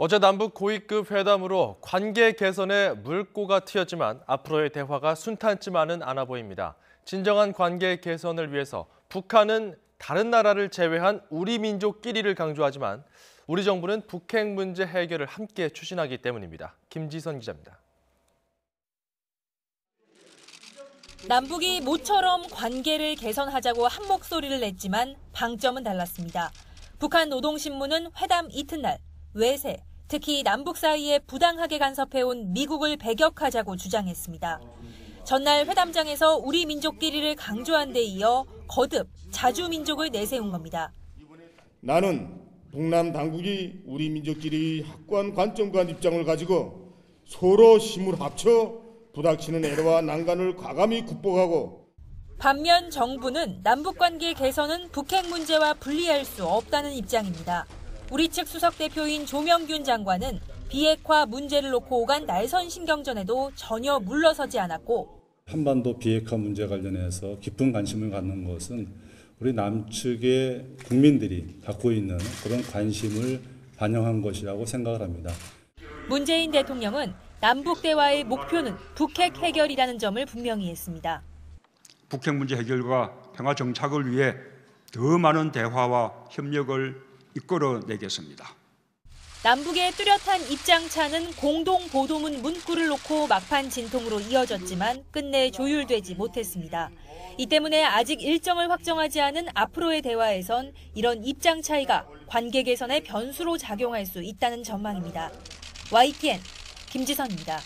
어제 남북 고위급 회담으로 관계 개선에 물꼬가 트였지만 앞으로의 대화가 순탄치만은 않아 보입니다. 진정한 관계 개선을 위해서 북한은 다른 나라를 제외한 우리 민족끼리를 강조하지만 우리 정부는 북핵 문제 해결을 함께 추진하기 때문입니다. 김지선 기자입니다. 남북이 모처럼 관계를 개선하자고 한 목소리를 냈지만 방점은 달랐습니다. 북한 노동신문은 회담 이튿날 외세, 특히 남북 사이에 부당하게 간섭해온 미국을 배격하자고 주장했습니다. 전날 회담장에서 우리 민족끼리를 강조한 데 이어 거듭 자주민족을 내세운 겁니다. 나는 동남 당국이 우리 민족끼리 확고한 관점과 입장을 가지고 서로 힘을 합쳐 부닥치는 애로와 난간을 과감히 극복하고 반면 정부는 남북관계 개선은 북핵 문제와 분리할 수 없다는 입장입니다. 우리 측 수석 대표인 조명균 장관은 비핵화 문제를 놓고 오간 날선 신경전에도 전혀 물러서지 않았고 한반도 비핵화 문제 관련해서 깊은 관심을 갖는 것은 우리 남측의 국민들이 갖고 있는 그런 관심을 반영한 것이라고 생각을 합니다. 문재인 대통령은 남북 대화의 목표는 북핵 해결이라는 점을 분명히 했습니다. 북핵 문제 해결과 평화 정착을 위해 더 많은 대화와 협력을 이끌어내겠습니다. 남북의 뚜렷한 입장차는 공동 보도문 문구를 놓고 막판 진통으로 이어졌지만 끝내 조율되지 못했습니다. 이 때문에 아직 일정을 확정하지 않은 앞으로의 대화에선 이런 입장 차이가 관계 개선의 변수로 작용할 수 있다는 전망입니다. YTN 김지선입니다.